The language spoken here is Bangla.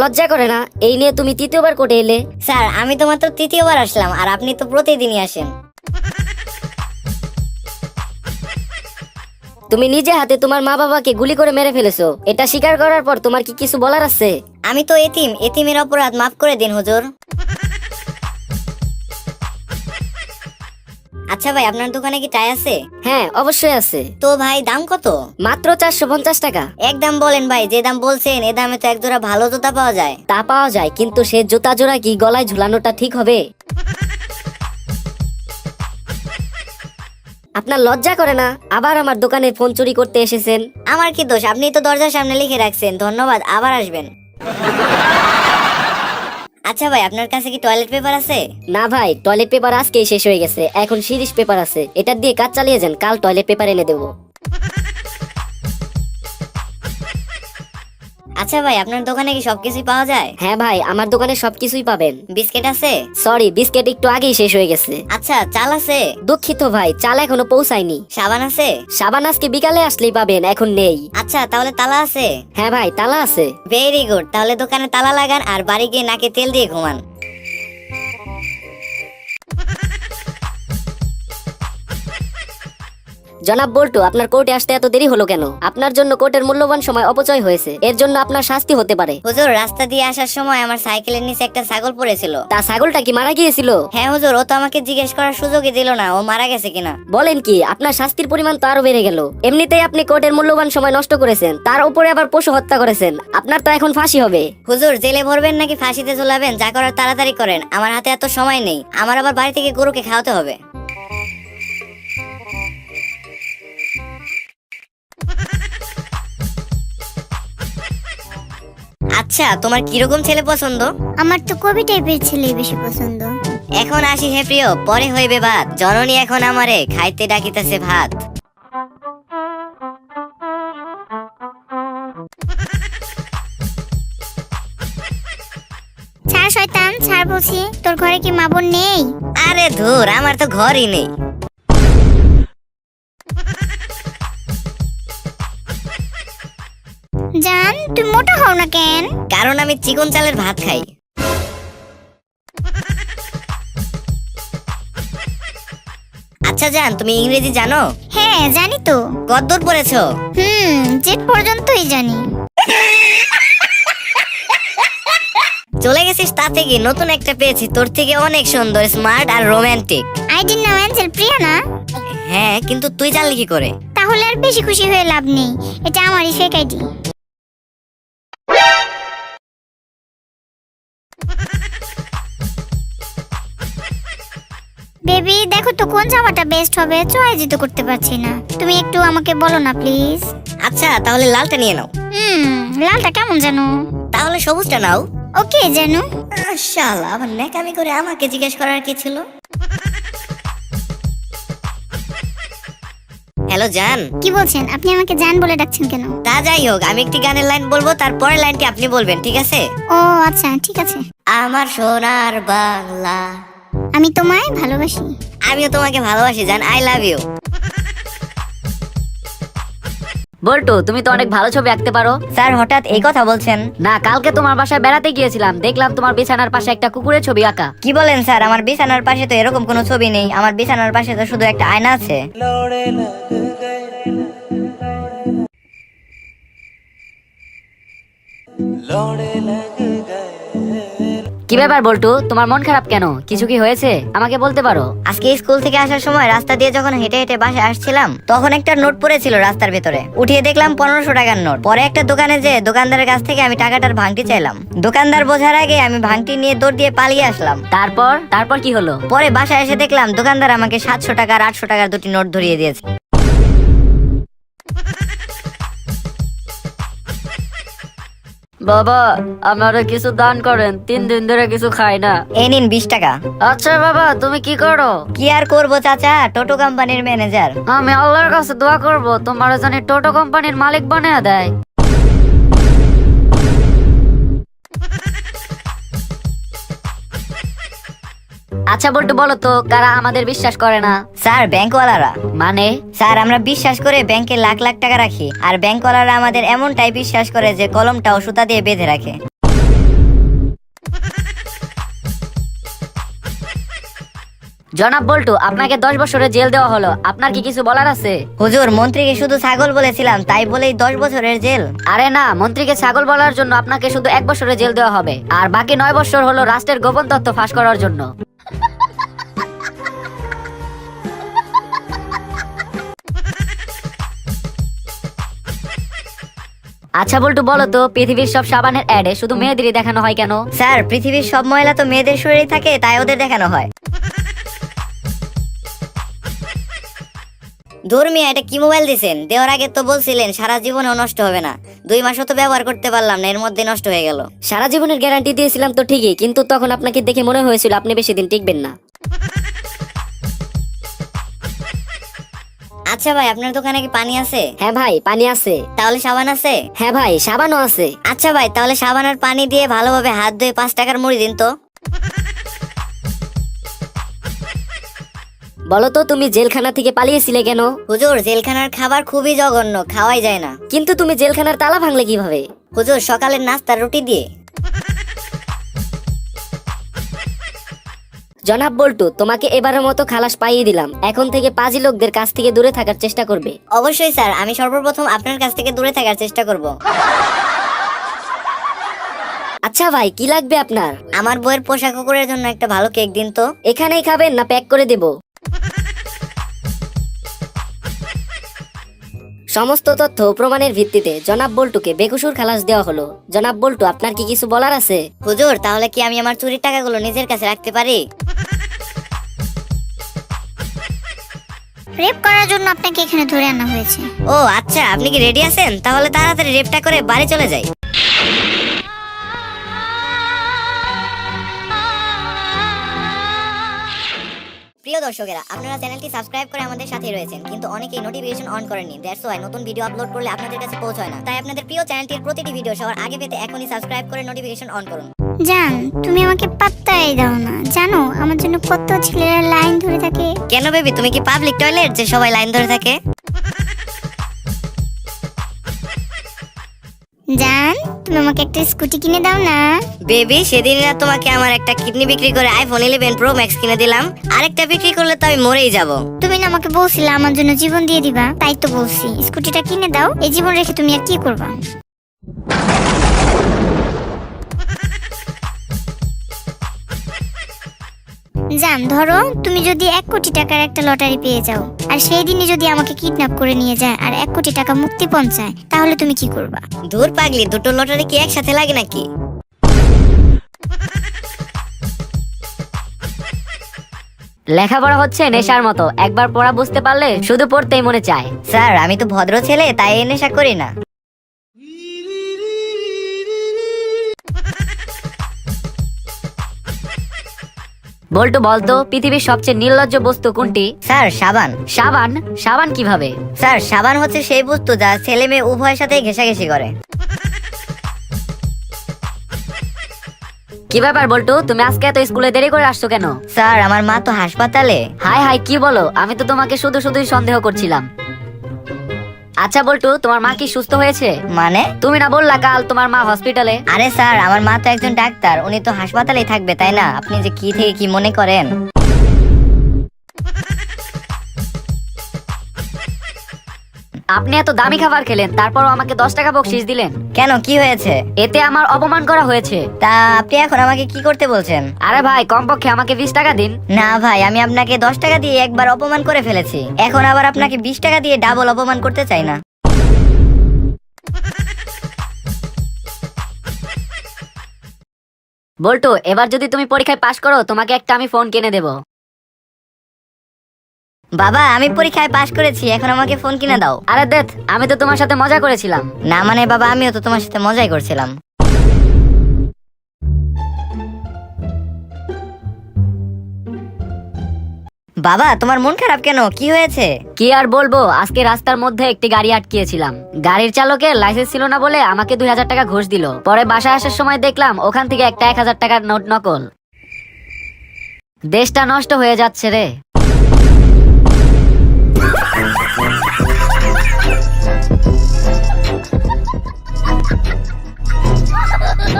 লজ্জা করে না? এই নিয়ে তুমি তৃতীয়বার কোর্টে এলে? স্যার আমি তো মাত্র তৃতীয়বার আসলাম আর আপনি তো প্রতিদিনই আসেন। তুমি নিজে হাতে তোমার মা বাবাকে গুলি করে মেরে ফেলেছো। এটা স্বীকার করার পর তোমার কি কিছু বলার আছে? আমি তো এতিম এতিমের অপরাধ মাফ করে দিন হুজুর। আচ্ছা ভাই আপনার দোকানে কি টাই আছে? হ্যাঁ অবশ্যই আছে। তো ভাই দাম কত? মাত্র চারশো পঞ্চাশ টাকা। একদম বলেন ভাই যে দাম বলছেন এ দামে তো এক জোড়া ভালো জুতা পাওয়া যায়। তা পাওয়া যায় কিন্তু সে জুতা জোড়া কি গলায় ঝুলানোটা ঠিক হবে? আপনার লজ্জা করে না আবার আমার দোকানে ফোন চুরি করতে এসেছেন? আমার কি দোষ? আপনি তো দরজার সামনে লিখে রাখছেন। ধন্যবাদ আবার আসবেন। আচ্ছা ভাই, আপনার কাছে কি টয়লেট পেপার আছে? না ভাই টয়লেট পেপার আজকেই শেষ হয়ে গেছে। এখন সিরিজ পেপার আছে। এটা দিয়ে কাজ চালিয়ে যান, কাল টয়লেট পেপার এনে দেবো। আচ্ছা ভাই আপনার দোকানে কি সবকিছুই পাওয়া যায়? হ্যাঁ ভাই আমার দোকানে সবকিছুই পাবেন। বিস্কিট আছে? সরি বিস্কিট একটু আগেই শেষ হয়ে গেছে। আচ্ছা চাল আছে? দুঃখিত ভাই চাল এখনও পৌঁছায়নি। সাবান আছে? সাবান আজকে বিকালে আসলেই পাবেন এখন নেই। আচ্ছা তাহলে তালা আছে? হ্যাঁ ভাই তালা আছে। ভেরি গুড তাহলে দোকানে তালা লাগান আর বাড়ি গিয়ে নাকে তেল দিয়ে ঘুমান। জনাব বল্টু আপনার কোর্টে আসতে এত দেরি হলো কেন? আপনার জন্য কোর্টের মূল্যবান সময় অপচয় হয়েছে। এর জন্য আপনার শাস্তি হতে পারে। হুজুর রাস্তা দিয়ে আসার সময় আমার সাইকেলের নিচে একটা ছাগল পড়েছিল। তা ছাগলটা কি মারা গিয়েছিল? হ্যাঁ হুজুর ও তো আমাকে জিজ্ঞেস করার সুযোগই দিল না ও মারা গেছে কিনা। বলেন কি আপনার শাস্তির পরিমাণ তো আরও বেড়ে গেল। এমনিতেই আপনি কোর্টের মূল্যবান সময় নষ্ট করেছেন তার উপরে আবার পশু হত্যা করেছেন। আপনার তো এখন ফাঁসি হবে। হুজুর জেলে ভরবেন নাকি ফাঁসিতে ঝুলাবেন? যা করার তাড়াতাড়ি করেন আমার হাতে এত সময় নেই। আমার আবার বাড়ি থেকে গরুকে খাওয়াতে হবে। আচ্ছা তোমার কীরকম ছেলে পছন্দ? আমার তো কবি টাইপের ছেলেই বেশি পছন্দ। এখন আসি হে প্রিয় পরে হইবে ভাত। জননী এখন আমারে খাইতে ডাকিতেছে ভাত। ছাড় শয়তান ছাড় বলছি। তোর ঘরে কি মা বোন নেই? আরে ধুর আমার তো ঘরই নেই। তুই মোটা হও না কেন? কারণ আমি চিকন চালের ভাত খাই। আচ্ছা জান তুমি ইংরেজি জানো? হ্যাঁ জানি তো। কতদূর পড়েছো? হুম জেট পর্যন্তই জানি। চলে গেছিস তা থেকে নতুন একটা পেয়েছি। তোর থেকে অনেক সুন্দর স্মার্ট আর রোমান্টিক আইডির নাম অ্যাঞ্জেল প্রিয়া না। হ্যাঁ কিন্তু তুই জানলি কি করে? তাহলে আর বেশি খুশি হয়ে লাভ নেই। এটা আমারই ফেক আইডি বেবি দেখো তো কোন জামাটা বেস্ট হবে চয়েস তো করতে পারছি না। তুমি একটু আমাকে বলো না প্লিজ আচ্ছা তাহলে লালটা নিয়ে নাও। হুম লালটা কেমন জানো? তাহলে সবুজটা নাও। ওকে জানো। শালা আবার ন্যাকামি করে আমাকে জিজ্ঞেস করার কি ছিল? হ্যালো জান। কি বলছেন? আপনি আমাকে জান বলে ডাকছেন কেন? তা যাই হোক আমি একটি গানের লাইন বলব তারপরের লাইনটি আপনি বলবেন ঠিক আছে? ও আচ্ছা ঠিক আছে। আমার সোনার বাংলা আমি তোমায় ভালোবাসি। আমিও তোমাকে ভালোবাসি জান আই লাভ ইউ বল্টু তুমি তো অনেক ভালো ছবি আঁকতে পারো। স্যার হঠাৎ এই কথা বলছেন? না কালকে তোমার বাসায় বেড়াতে গিয়েছিলাম। দেখলাম তোমার বিছানার পাশে একটা কুকুরের ছবি আঁকা। কি বলেন স্যার আমার বিছানার পাশে তো এরকম কোনো ছবি নেই। আমার বিছানার পাশে তো শুধু একটা আয়না আছে। কি ব্যাপার বল্টু? তোমার মন খারাপ কেন? কিছু কি হয়েছে? আমাকে বলতে পারো। আজকে স্কুল থেকে আসার সময় রাস্তা দিয়ে যখন হেঁটে হেঁটে বাসে আসছিলাম তখন একটা নোট পড়েছিল রাস্তার ভেতরে। উঠিয়ে দেখলাম পনেরোশো টাকার নোট। পরে একটা দোকানে যে দোকানদারের কাছ থেকে আমি টাকাটার ভাঙটি চাইলাম। দোকানদার বোঝার আগে আমি ভাঙটি নিয়ে দৌড় দিয়ে পালিয়ে আসলাম। তারপর? তারপর কি হলো? পরে বাসায় এসে দেখলাম দোকানদার আমাকে সাতশো টাকা আর আটশো টাকার দুটি নোট ধরিয়ে দিয়েছে। বাবা আমারে কিছু দান করেন তিন দিন ধরে কিছু খাই না। এই নিন বিশ টাকা। আচ্ছা বাবা তুমি কি করো? কি আর করব চাচা? টোটো কোম্পানির ম্যানেজার। আমি আল্লাহর কাছে দোয়া করব তোমার জানি টোটো কোম্পানির মালিক বানিয়ে দেয়। আচ্ছা বল্টু বলো তো কারা আমাদের বিশ্বাস করে না? স্যার ব্যাংকওয়ালারা। মানে? স্যার আমরা বিশ্বাস করে ব্যাংকে লাখ লাখ টাকা রাখি আর ব্যাংকওয়ালারা আমাদের এমনটাই বিশ্বাস করে যে কলমটাও সুতা দিয়ে বেঁধে রাখে। জনাব বল্টু আপনাকে দশ বছরে জেল দেওয়া হলো। আপনার কি কিছু বলার আছে? হুজুর মন্ত্রীকে শুধু ছাগল বলেছিলাম তাই বলেই দশ বছরের জেল। আরে না মন্ত্রীকে ছাগল বলার জন্য আপনাকে শুধু এক বছরে জেল দেওয়া হবে আর বাকি নয় বছর হলো রাষ্ট্রের গোপন তথ্য ফাঁস করার জন্য। আচ্ছা বল্টু বলো তো পৃথিবীর সব সাবানের অ্যাডে শুধু মেয়েদেরই দেখানো হয় কেন? স্যার পৃথিবীর সব ময়লা তো মেয়েদের শরীরে থাকে তাই ওদের দেখানো হয়। ধর্মিয়া এটা কি মোবাইল দিছেন? দেওয়ার আগে তো বলছিলেন সারা জীবনেও নষ্ট হবে না। দুই মাসও তো ব্যবহার করতে পারলাম না এর মধ্যে নষ্ট হয়ে গেল। সারা জীবনের গ্যারান্টি দিয়েছিলাম তো ঠিকই কিন্তু তখন আপনাকে দেখে মনে হয়েছিল আপনি বেশি দিন টিকবেন না। আচ্ছা ভাই আপনার দোকানে কি পানি আছে? হ্যাঁ ভাই পানি আছে। তাহলে সাবান আছে? হ্যাঁ ভাই সাবানও আছে। আচ্ছা ভাই তাহলে সাবান আর পানি দিয়ে ভালোভাবে হাত ধুয়ে পাঁচ টাকার মুড়ি দিন তো। বলো তো তুমি জেলখানা থেকে পালিয়েছিলে কেন? হুজুর জেলখানার খাবার খুবই জঘন্য খাওয়াই যায় না। কিন্তু তুমি জেলখানার তালা ভাঙলে কীভাবে? হুজুর সকালের নাস্তা রুটি দিয়ে। জনাব বল্টু তোমাকে এবারের মতো খালাস পাইয়ে দিলাম। এখন থেকে পাজি লোকদের কাছ থেকে দূরে থাকার চেষ্টা করবে। অবশ্যই স্যার আমি সর্বপ্রথম আপনার কাছ থেকে দূরে থাকার চেষ্টা করব। আচ্ছা ভাই কি লাগবে আপনার? আমার বইয়ের পোশাক কুকুরের জন্য একটা ভালো কেক দিন তো। এখানেই খাবেন না প্যাক করে দেব। সমস্ত তথ্য প্রমাণের ভিত্তিতে জনাব বল্টুকে বেকুসুর খালাস দেওয়া হলো। জনাব বল্টু আপনার কি কিছু বলার আছে? হুজুর তাহলে কি আমি আমার চুরির টাকাগুলো নিজের কাছে রাখতে পারি? রেপ করার জন্য আপনাকে এখানে ধরে আনা হয়েছে। ও আচ্ছা আপনি কি রেডি আছেন? তাহলে তাড়াতাড়ি রেপটা করে বাড়ি চলে যাই। প্রিয় দর্শকেরা আপনারা চ্যানেলটি সাবস্ক্রাইব করে আমাদের সাথে রয়েছেন কিন্তু অনেকেই নোটিফিকেশন অন করেননি দ্যাটস ওয়াই নতুন ভিডিও আপলোড করলে আপনাদের কাছে পৌঁছায় না। তাই আপনাদের প্রিয় চ্যানেলটির প্রতিটি ভিডিও সবার আগে পেতে এখনই সাবস্ক্রাইব করে নোটিফিকেশন অন করুন। জান তুমি আমাকে পাত্তাই দাও না। জানো আমার জন্য কত ছেলেরা লাইন ধরে থাকে। কেন বেবি তুমি কি পাবলিক টয়লেট যে সবাই লাইন ধরে থাকে? জান তুমি আমাকে একটা স্কুটি কিনে দাও না। বেবি সেদিন না তোমাকে আমার একটা কিডনি বিক্রি করে আইফোন ইলেভেন প্রো ম্যাক্স কিনে দিলাম। আরেকটা বিক্রি করলে তো আমি মরেই যাব। তুমি না আমাকে বলছিলে আমার জন্য জীবন দিয়ে দিবা তাই তো বলছি। স্কুটিটা কিনে দাও এই জীবন রেখে তুমি আর কি করবা? জান ধরো তুমি যদি এক কোটি টাকার একটা লটারি পেয়ে যাও আর সেই দিনই যদি আমাকে কিডন্যাপ করে নিয়ে যায় আর এক কোটি টাকা মুক্তি চায় তাহলে তুমি কি করবা? দূর পাগলি দুটো লটারি কি একসাথে লাগে নাকি? লেখাপড়া হচ্ছে নেশার মতো একবার পড়া বুঝতে পারলে শুধু পড়তেই মনে চায়। স্যার আমি তো ভদ্র ছেলে তাই নেশা করি না। বল্টু বলতো পৃথিবীর সবচেয়ে নির্লজ্জ বস্তু কোনটি? স্যার সাবান। সাবান? সাবান কীভাবে? স্যার সাবান হচ্ছে সেই বস্তু যা ছেলে মেয়ে উভয়ের সাথে ঘেঁষাঘেঁষি করে। কি ব্যাপার বল্টু তুমি আজকে এত স্কুলে দেরি করে আসছো কেন? স্যার আমার মা তো হাসপাতালে। হাই হাই কি বলো? আমি তো তোমাকে শুধু শুধুই সন্দেহ করছিলাম। আচ্ছা বল্টু তোমার মা কি সুস্থ হয়েছে? মানে? তুমি না বললা কাল তোমার মা হসপিটালে? আরে স্যার আমার মা তো একজন ডাক্তার উনি তো হাসপাতালেই থাকবে তাই না? আপনি যে কি থেকে কি মনে করেন? আপনি এত দামি খাবার খেলেন তারপরও আমাকে দশ টাকা বকশিস দিলেন। কেন কি হয়েছে? এতে আমার অপমান করা হয়েছে। তা আপনি এখন আমাকে কি করতে বলছেন? আরে ভাই কমপক্ষে আমাকে বিশ টাকা দিন। না ভাই আমি আপনাকে দশ টাকা দিয়ে একবার অপমান করে ফেলেছি। এখন আবার আপনাকে বিশ টাকা দিয়ে ডাবল অপমান করতে চাই না। বল্টু এবার যদি তুমি পরীক্ষায় পাশ করো তোমাকে একটা আমি ফোন কিনে দেবো। বাবা আমি পরীক্ষায় পাশ করেছি এখন আমাকে ফোন কিনে দাও। আরে দেখ আমি তো তোমার সাথে মজা করেছিলাম। না মানে বাবা আমিও তো তোমার সাথে মজাই করছিলাম। বাবা তোমার মন খারাপ কেন? কি হয়েছে? কি আর বলব আজকে রাস্তার মধ্যে একটি গাড়ি আটকিয়েছিলাম। গাড়ির চালকের লাইসেন্স ছিল না বলে আমাকে দুই হাজার টাকা ঘুষ দিল। পরে বাসা আসার সময় দেখলাম ওখান থেকে একটা এক হাজার টাকার নোট নকল। দেশটা নষ্ট হয়ে যাচ্ছে রে।